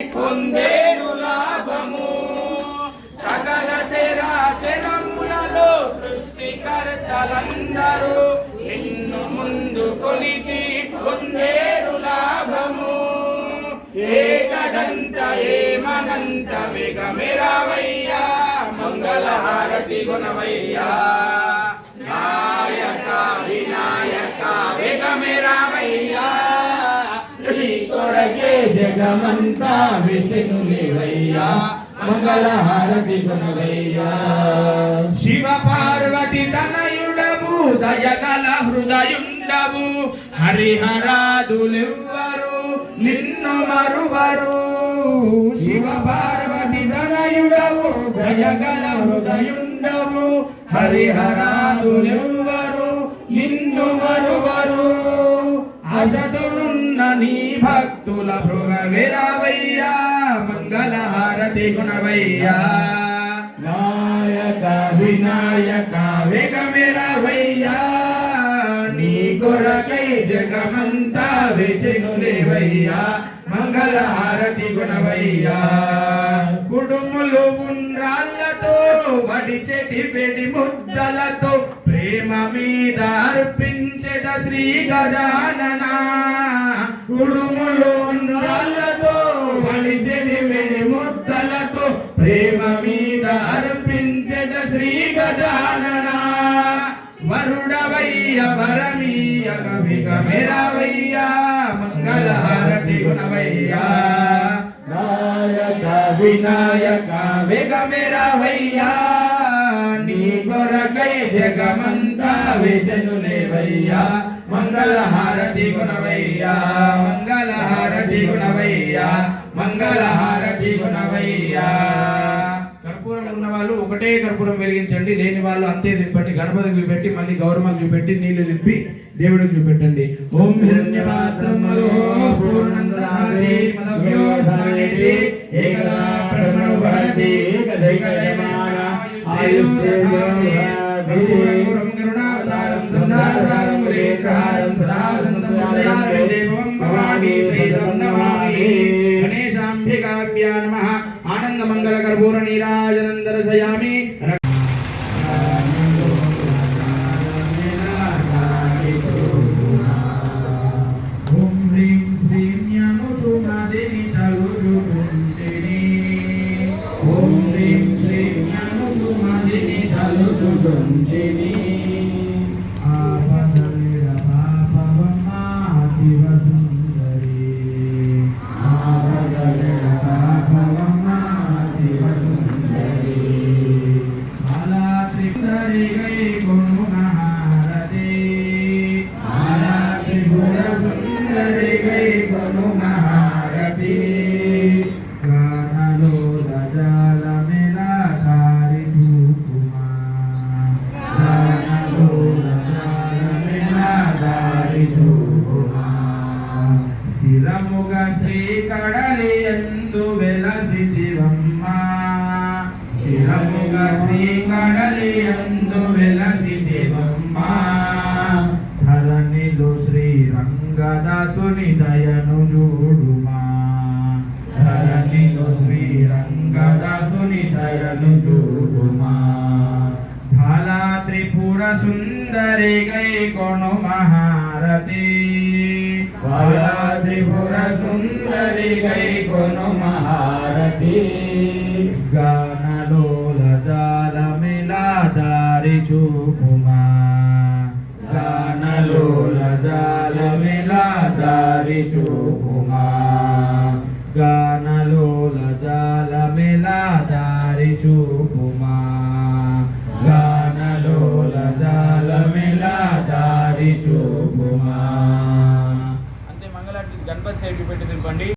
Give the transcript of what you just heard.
పొందేరు లాభము. సకల చరాచరములలో సృష్టికర్తలందరూ నిన్ను ముందు కొలిచి పొందేరు లాభము. ఏకదంత ఏమనంత వేగమెరావయ్యా మంగళహారతి గుణవయ్యా నాయక వినాయక వేగమెరావయ్యా కొరకే జగమంతా విసినులివయ్యా మంగళహారతి గుణవయ్యా శివ పార్వతి తనయుడవు దయగల హృదయుండవు. హరిహరాదులెవ్వరు నిన్ను మరువరు. శివ పార్వతి తనయుడవు దయగల హృదయుండవు. హరిహరాదులెవ్వరు నిన్ను మరువరు. అసతో భక్తుల భృగ విరవయ్యా మంగళహారతి గుణవయ్యా. నాయక వినాయక వేగమిరవయ్యా నీ కొరకై జగమంతా విచినులేవయ్యా మంగళహారతి గుణవయ్యా. కుడుములు ఉండ్రాళ్ళతో వడిచెటి పెడి ముద్దలతో ప్రేమ మీద అర్పించట శ్రీ గజానన. కుడుములు ఉండ్రాళ్ళతో వడిచెటి పెడి ముద్దలతో ప్రేమ మీద అర్పించట శ్రీ గజానన. వరుడవయ్య వరమీయగ విగమిరవయ్యా మంగళహారతి గుణవయ్యా నాయక వినాయక విగమిరవయ్యా నీ కొరకై జగమంతా విజనులేవయ్యా. మంగళహారతి గుణవయ్యా మంగళహారతి గుణవయ్యా మంగళహారతి గుణవయ్యా కర్పూరం ఉన్న వాళ్ళు ఒకటే కర్పూరం వెలిగించండి లేని వాళ్ళు అంతే తిప్పండి. గణపతికి చూపెట్టి మళ్ళీ గౌరమ్మకి చూపెట్టి నీళ్ళు తిప్పి దేవుడికి చూపెట్టండి. ఓం హిరణ్యపాత్రములో ఏకదా సంసారసారం సదా దేవం భవానీ నమామి గణేశాంబికాభ్యా నమః ఆనందమంగళ కర్పూర నీరాజనం దర్శయామి స్థిరముగా శ్రీ కడలి ఎందు వెలసిదివమ్మ స్థిరముగా శ్రీ ధరణిలో శ్రీ రంగదాసుని దయను చూడుమా. ధరణిలో శ్రీ రంగదాసుని దయను చూడుమా. ధాలా త్రిపుర సుందరి గై కొను మహారతి బాలా త్రిపుర సుందరి గై కొను మహారతి గానలోల దారి చూపుమా గానలోల జాల మిలా దారి చూపుమా గానలోల జాలమిలా దారి చూపుమా గానలోల జాల దారి చూపుమా అంతే మంగళాటి గణపతి సైడ్కి పెట్టి దింపండి